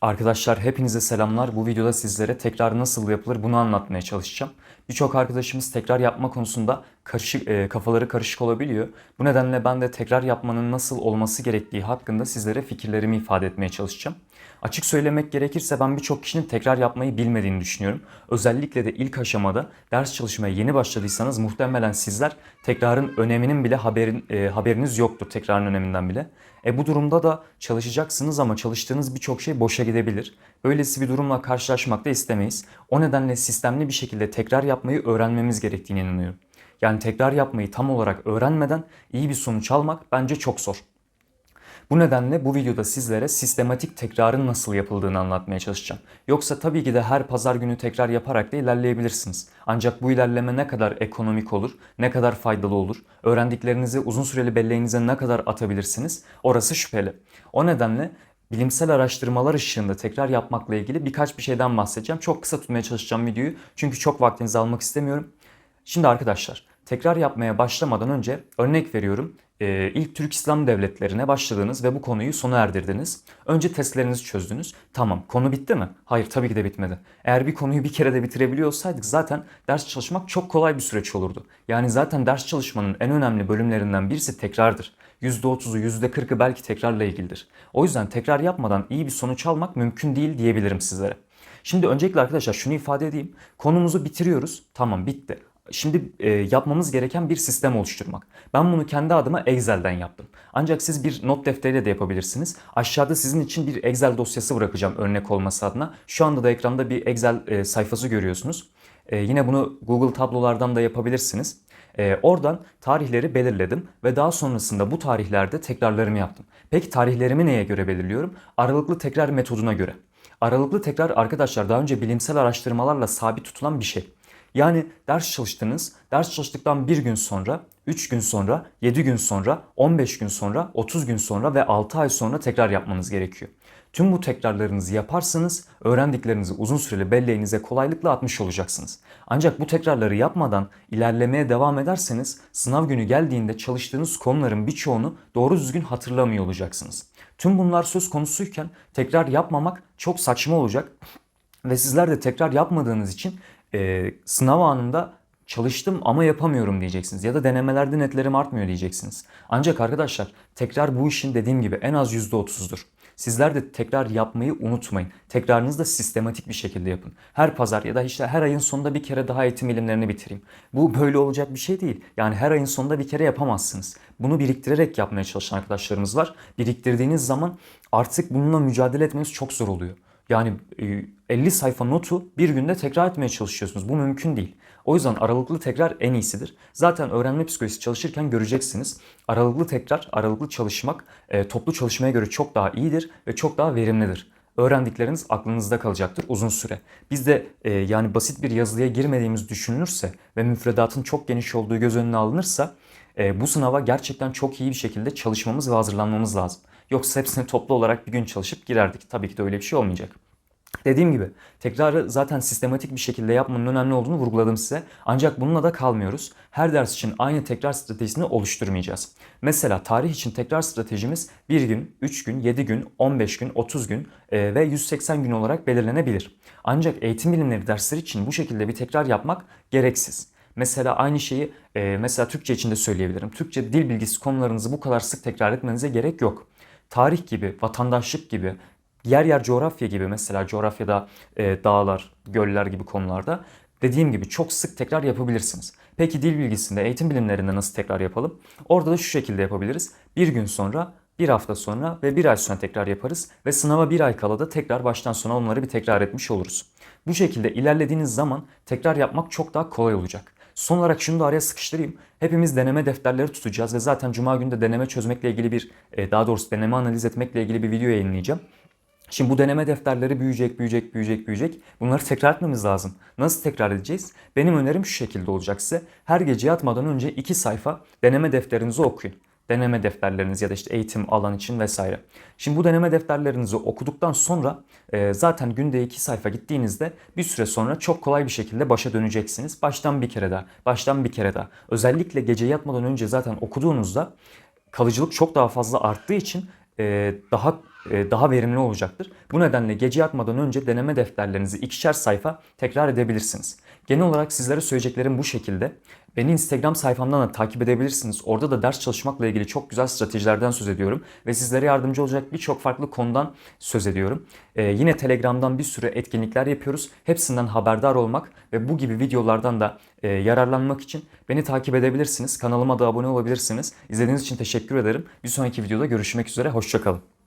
Arkadaşlar hepinize selamlar. Bu videoda sizlere tekrar nasıl yapılır bunu anlatmaya çalışacağım. Birçok arkadaşımız tekrar yapma konusunda karışık, e, kafaları karışık olabiliyor. Bu nedenle ben de tekrar yapmanın nasıl olması gerektiği hakkında sizlere fikirlerimi ifade etmeye çalışacağım. Açık söylemek gerekirse ben birçok kişinin tekrar yapmayı bilmediğini düşünüyorum. Özellikle de ilk aşamada ders çalışmaya yeni başladıysanız muhtemelen sizler tekrarın öneminin bile haberin, e, haberiniz yoktur tekrarın öneminden bile. E bu durumda da çalışacaksınız ama çalıştığınız birçok şey boşa gidebilir. Böylesi bir durumla karşılaşmak da istemeyiz. O nedenle sistemli bir şekilde tekrar yapmayı öğrenmemiz gerektiğine inanıyorum. Yani tekrar yapmayı tam olarak öğrenmeden iyi bir sonuç almak bence çok zor. Bu nedenle bu videoda sizlere sistematik tekrarın nasıl yapıldığını anlatmaya çalışacağım. Yoksa tabii ki de her pazar günü tekrar yaparak da ilerleyebilirsiniz. Ancak bu ilerleme ne kadar ekonomik olur, ne kadar faydalı olur, öğrendiklerinizi uzun süreli belleğinize ne kadar atabilirsiniz orası şüpheli. O nedenle bilimsel araştırmalar ışığında tekrar yapmakla ilgili birkaç bir şeyden bahsedeceğim. Çok kısa tutmaya çalışacağım videoyu çünkü çok vaktinizi almak istemiyorum. Şimdi arkadaşlar tekrar yapmaya başlamadan önce örnek veriyorum. Ee, ilk Türk İslam devletlerine başladınız ve bu konuyu sona erdirdiniz. Önce testlerinizi çözdünüz. Tamam konu bitti mi? Hayır tabii ki de bitmedi. Eğer bir konuyu bir kere de bitirebiliyorsaydık zaten ders çalışmak çok kolay bir süreç olurdu. Yani zaten ders çalışmanın en önemli bölümlerinden birisi tekrardır. %30'u %40'ı belki tekrarla ilgilidir. O yüzden tekrar yapmadan iyi bir sonuç almak mümkün değil diyebilirim sizlere. Şimdi öncelikle arkadaşlar şunu ifade edeyim. Konumuzu bitiriyoruz. Tamam bitti. Şimdi e, yapmamız gereken bir sistem oluşturmak. Ben bunu kendi adıma Excel'den yaptım. Ancak siz bir not defteriyle de yapabilirsiniz. Aşağıda sizin için bir Excel dosyası bırakacağım örnek olması adına. Şu anda da ekranda bir Excel e, sayfası görüyorsunuz. E, yine bunu Google tablolardan da yapabilirsiniz. E, oradan tarihleri belirledim ve daha sonrasında bu tarihlerde tekrarlarımı yaptım. Peki tarihlerimi neye göre belirliyorum? Aralıklı tekrar metoduna göre. Aralıklı tekrar arkadaşlar daha önce bilimsel araştırmalarla sabit tutulan bir şey. Yani ders çalıştınız, ders çalıştıktan bir gün sonra, 3 gün sonra, 7 gün sonra, 15 gün sonra, 30 gün sonra ve 6 ay sonra tekrar yapmanız gerekiyor. Tüm bu tekrarlarınızı yaparsanız öğrendiklerinizi uzun süreli belleğinize kolaylıkla atmış olacaksınız. Ancak bu tekrarları yapmadan ilerlemeye devam ederseniz sınav günü geldiğinde çalıştığınız konuların birçoğunu doğru düzgün hatırlamıyor olacaksınız. Tüm bunlar söz konusuyken tekrar yapmamak çok saçma olacak ve sizler de tekrar yapmadığınız için e, sınav anında çalıştım ama yapamıyorum diyeceksiniz. Ya da denemelerde netlerim artmıyor diyeceksiniz. Ancak arkadaşlar tekrar bu işin dediğim gibi en az %30'dur. Sizler de tekrar yapmayı unutmayın. Tekrarınızı da sistematik bir şekilde yapın. Her pazar ya da işte her ayın sonunda bir kere daha eğitim bilimlerini bitireyim. Bu böyle olacak bir şey değil. Yani her ayın sonunda bir kere yapamazsınız. Bunu biriktirerek yapmaya çalışan arkadaşlarımız var. Biriktirdiğiniz zaman artık bununla mücadele etmeniz çok zor oluyor. Yani 50 sayfa notu bir günde tekrar etmeye çalışıyorsunuz. Bu mümkün değil. O yüzden aralıklı tekrar en iyisidir. Zaten öğrenme psikolojisi çalışırken göreceksiniz. Aralıklı tekrar, aralıklı çalışmak e, toplu çalışmaya göre çok daha iyidir ve çok daha verimlidir. Öğrendikleriniz aklınızda kalacaktır uzun süre. Biz de e, yani basit bir yazılıya girmediğimiz düşünülürse ve müfredatın çok geniş olduğu göz önüne alınırsa e, bu sınava gerçekten çok iyi bir şekilde çalışmamız ve hazırlanmamız lazım. Yoksa hepsini toplu olarak bir gün çalışıp girerdik. Tabii ki de öyle bir şey olmayacak. Dediğim gibi tekrarı zaten sistematik bir şekilde yapmanın önemli olduğunu vurguladım size. Ancak bununla da kalmıyoruz. Her ders için aynı tekrar stratejisini oluşturmayacağız. Mesela tarih için tekrar stratejimiz 1 gün, 3 gün, 7 gün, 15 gün, 30 gün e, ve 180 gün olarak belirlenebilir. Ancak eğitim bilimleri dersleri için bu şekilde bir tekrar yapmak gereksiz. Mesela aynı şeyi e, mesela Türkçe için de söyleyebilirim. Türkçe dil bilgisi konularınızı bu kadar sık tekrar etmenize gerek yok. Tarih gibi, vatandaşlık gibi, yer yer coğrafya gibi mesela coğrafyada e, dağlar, göller gibi konularda dediğim gibi çok sık tekrar yapabilirsiniz. Peki dil bilgisinde, eğitim bilimlerinde nasıl tekrar yapalım? Orada da şu şekilde yapabiliriz. Bir gün sonra, bir hafta sonra ve bir ay sonra tekrar yaparız ve sınava bir ay kala da tekrar baştan sona onları bir tekrar etmiş oluruz. Bu şekilde ilerlediğiniz zaman tekrar yapmak çok daha kolay olacak. Son olarak şunu da araya sıkıştırayım. Hepimiz deneme defterleri tutacağız ve zaten cuma günü de deneme çözmekle ilgili bir, e, daha doğrusu deneme analiz etmekle ilgili bir video yayınlayacağım. Şimdi bu deneme defterleri büyüyecek, büyüyecek, büyüyecek, büyüyecek. Bunları tekrar etmemiz lazım. Nasıl tekrar edeceğiz? Benim önerim şu şekilde olacak size. Her gece yatmadan önce iki sayfa deneme defterinizi okuyun. Deneme defterleriniz ya da işte eğitim alan için vesaire. Şimdi bu deneme defterlerinizi okuduktan sonra e, zaten günde iki sayfa gittiğinizde bir süre sonra çok kolay bir şekilde başa döneceksiniz. Baştan bir kere daha, baştan bir kere daha. Özellikle gece yatmadan önce zaten okuduğunuzda kalıcılık çok daha fazla arttığı için e, daha daha verimli olacaktır. Bu nedenle gece yatmadan önce deneme defterlerinizi ikişer sayfa tekrar edebilirsiniz. Genel olarak sizlere söyleyeceklerim bu şekilde. Beni Instagram sayfamdan da takip edebilirsiniz. Orada da ders çalışmakla ilgili çok güzel stratejilerden söz ediyorum. Ve sizlere yardımcı olacak birçok farklı konudan söz ediyorum. Ee, yine Telegram'dan bir sürü etkinlikler yapıyoruz. Hepsinden haberdar olmak ve bu gibi videolardan da e, yararlanmak için beni takip edebilirsiniz. Kanalıma da abone olabilirsiniz. İzlediğiniz için teşekkür ederim. Bir sonraki videoda görüşmek üzere. Hoşçakalın.